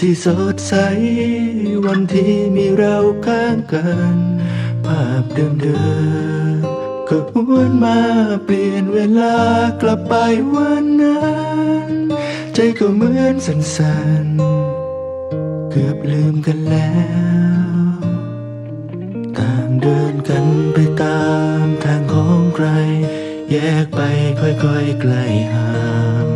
ที่สดใส วันที่มีเราข้างกัน ภาพเดิมๆก็หวนมาเปลี่ยนเวลากลับไปวันนั้น ใจก็เหมือนสั่นๆ เกือบลืมกันแล้ว ต่างเดินกันไปตามทางของใคร แยกไปค่อยๆไกลห่าง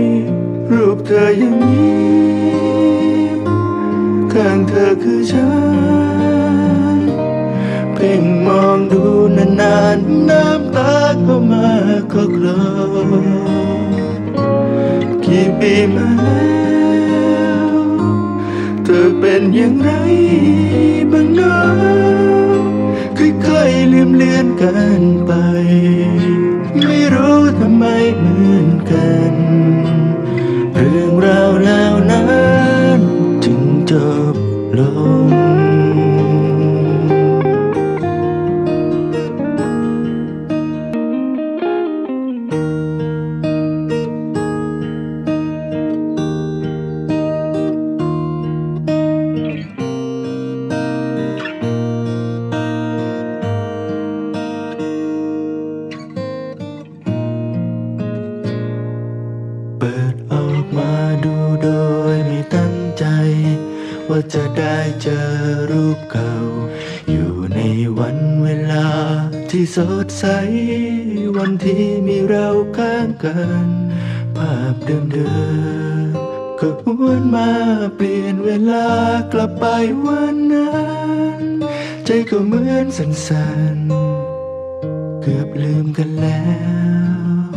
ปีมาแล้วเธอเป็นอย่างไรบ้างนะค่อยๆลืมเลือนกันไป ไม่รู้ทำไมเหมือนกัน เรื่องราวแล้วนั้นจึงจบลง ที่สดใส วันที่มีเราข้างกัน ภาพเดิมๆก็หวนมาเปลี่ยนเวลากลับไปวันนั้น ใจก็เหมือนสั่นๆ เกือบลืมกันแล้ว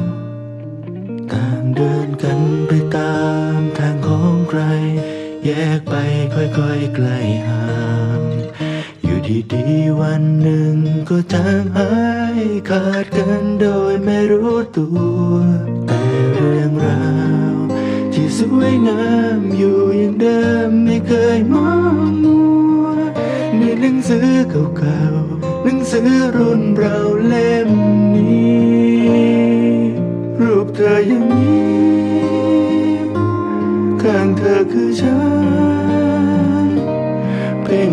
ต่างเดินกันไปตามทางของใคร แยกไปค่อยๆไกลห่าง ดีๆวันหนึ่งก็จางหายขาดกันโดยไม่รู้ตัว แต่เรื่องราวที่สวยงามอยู่อย่างเดิมไม่เคยมองมัวในหนังสือเก่าๆหนังสือรุ่นเราเล่มนี้ รูปเธอยังยิ้มข้างเธอคือฉันเพ่ง